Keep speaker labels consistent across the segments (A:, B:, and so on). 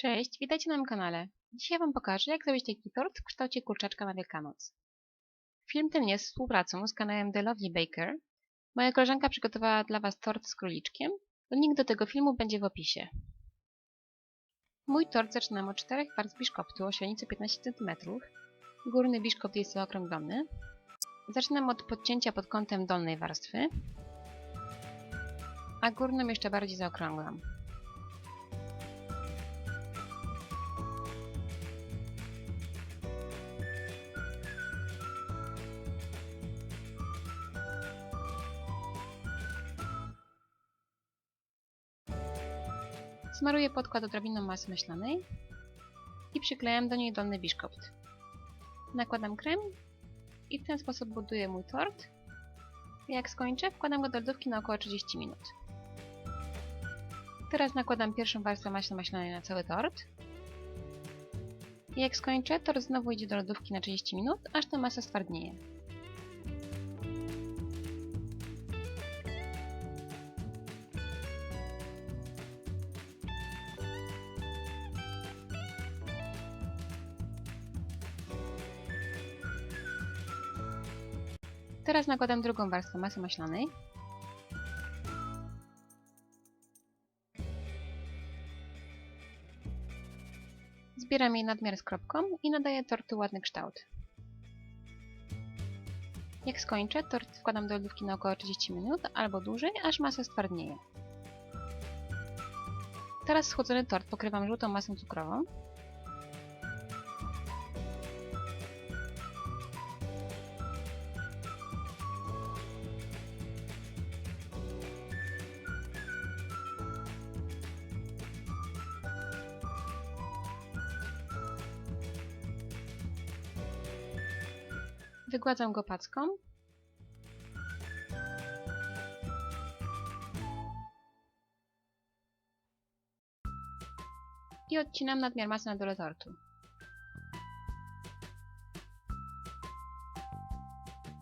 A: Cześć, witajcie na moim kanale. Dzisiaj Wam pokażę, jak zrobić taki tort w kształcie kurczaczka na Wielkanoc. Film ten jest współpracą z kanałem The Lovely Baker. Moja koleżanka przygotowała dla Was tort z króliczkiem. Link do tego filmu będzie w opisie. Mój tort zaczynam od czterech warstw biszkoptu o średnicy 15 cm. Górny biszkopt jest zaokrąglony. Zaczynam od podcięcia pod kątem dolnej warstwy, a górną jeszcze bardziej zaokrąglam. Smaruję podkład odrobiną masy maślanej i przyklejam do niej dolny biszkopt. Nakładam krem i w ten sposób buduję mój tort. Jak skończę, wkładam go do lodówki na około 30 minut. Teraz nakładam pierwszą warstwę maśla maślanej na cały tort. Jak skończę, tort znowu idzie do lodówki na 30 minut, aż ta masa stwardnieje. Teraz nakładam drugą warstwę masy maślanej. Zbieram jej nadmiar z kropką i nadaję tortu ładny kształt. Jak skończę, tort wkładam do lodówki na około 30 minut albo dłużej, aż masa stwardnieje. Teraz schłodzony tort pokrywam żółtą masą cukrową. Wygładzam go packą. I odcinam nadmiar masy na dole tortu.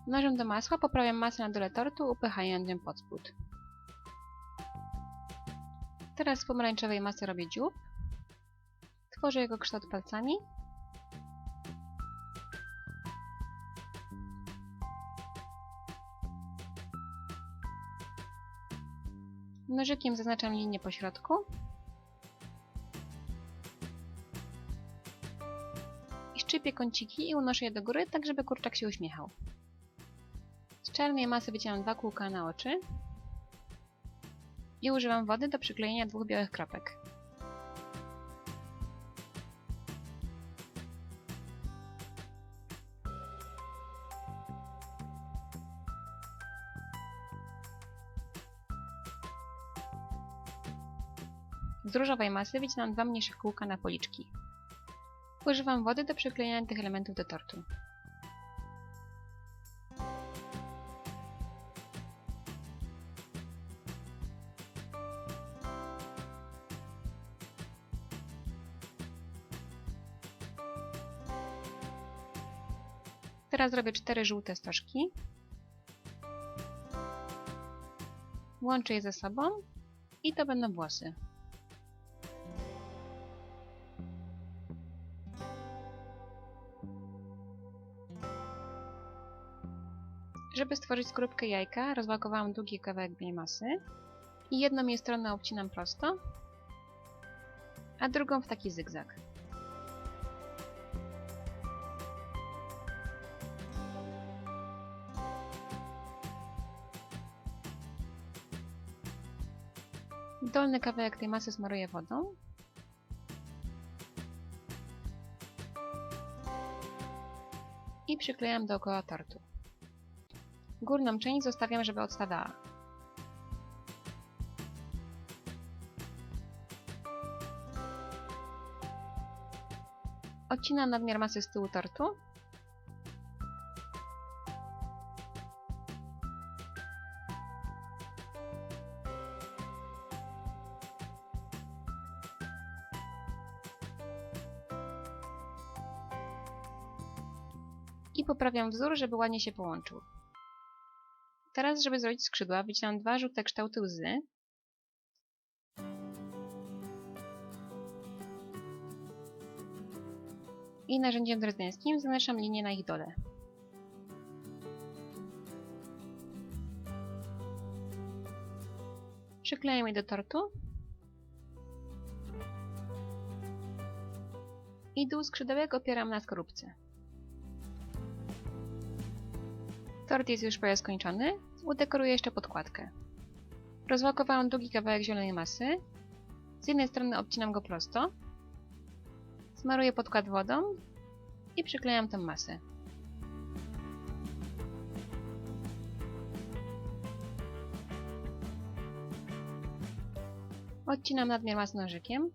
A: Nożem do masła poprawiam masę na dole tortu, upychając ją pod spód. Teraz z pomarańczowej masy robię dziób. Tworzę jego kształt palcami Nożykiem zaznaczam linię po środku. I szczypię kąciki i unoszę je do góry, tak żeby kurczak się uśmiechał. Z czarnej masy wyciągam dwa kółka na oczy. I używam wody do przyklejenia dwóch białych kropek. Z różowej masy wycinam dwa mniejsze kółka na policzki. Używam wody do przyklejenia tych elementów do tortu. Teraz zrobię cztery żółte stożki. Łączę je ze sobą i to będą włosy. Żeby stworzyć skorupkę jajka, rozwałkowałam długi kawałek białej masy i jedną jej stronę obcinam prosto, a drugą w taki zygzak. Dolny kawałek tej masy smaruję wodą. I przyklejam dookoła tortu. Górną część zostawiam, żeby odstawała. Odcinam nadmiar masy z tyłu tortu. I poprawiam wzór, żeby ładnie się połączył. Teraz, żeby zrobić skrzydła, wycinam dwa żółte kształty łzy. i narzędziem drezdeńskim zanęszam linię na ich dole. Przyklejam je do tortu i dół skrzydełek opieram na skorupce. Tort jest już prawie skończony, udekoruję jeszcze podkładkę. Rozwałkowałam długi kawałek zielonej masy. Z jednej strony obcinam go prosto, smaruję podkład wodą i przyklejam tę masę. Odcinam nadmiar masy nożykiem.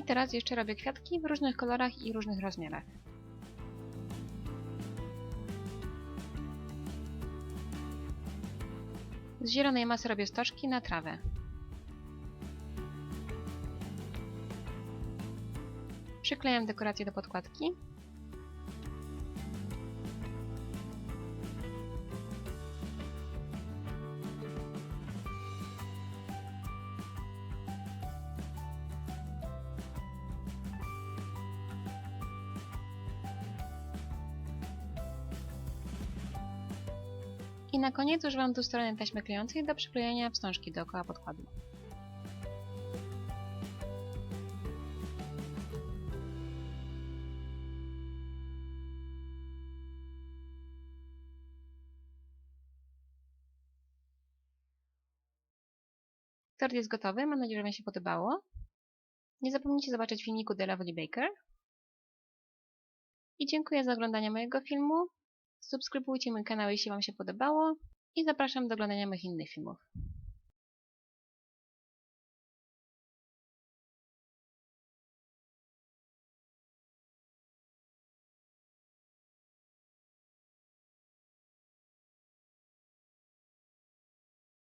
A: I teraz jeszcze robię kwiatki w różnych kolorach i różnych rozmiarach. Z zielonej masy robię stożki na trawę. Przyklejam dekorację do podkładki. I na koniec używam dwustronnej taśmy klejącej do przyklejenia wstążki dookoła podkładu. Tort jest gotowy, mam nadzieję, że Wam się podobało. Nie zapomnijcie zobaczyć filmiku The Lovely Baker. I dziękuję za oglądanie mojego filmu. Subskrybujcie mój kanał, jeśli Wam się podobało i zapraszam do oglądania moich innych filmów.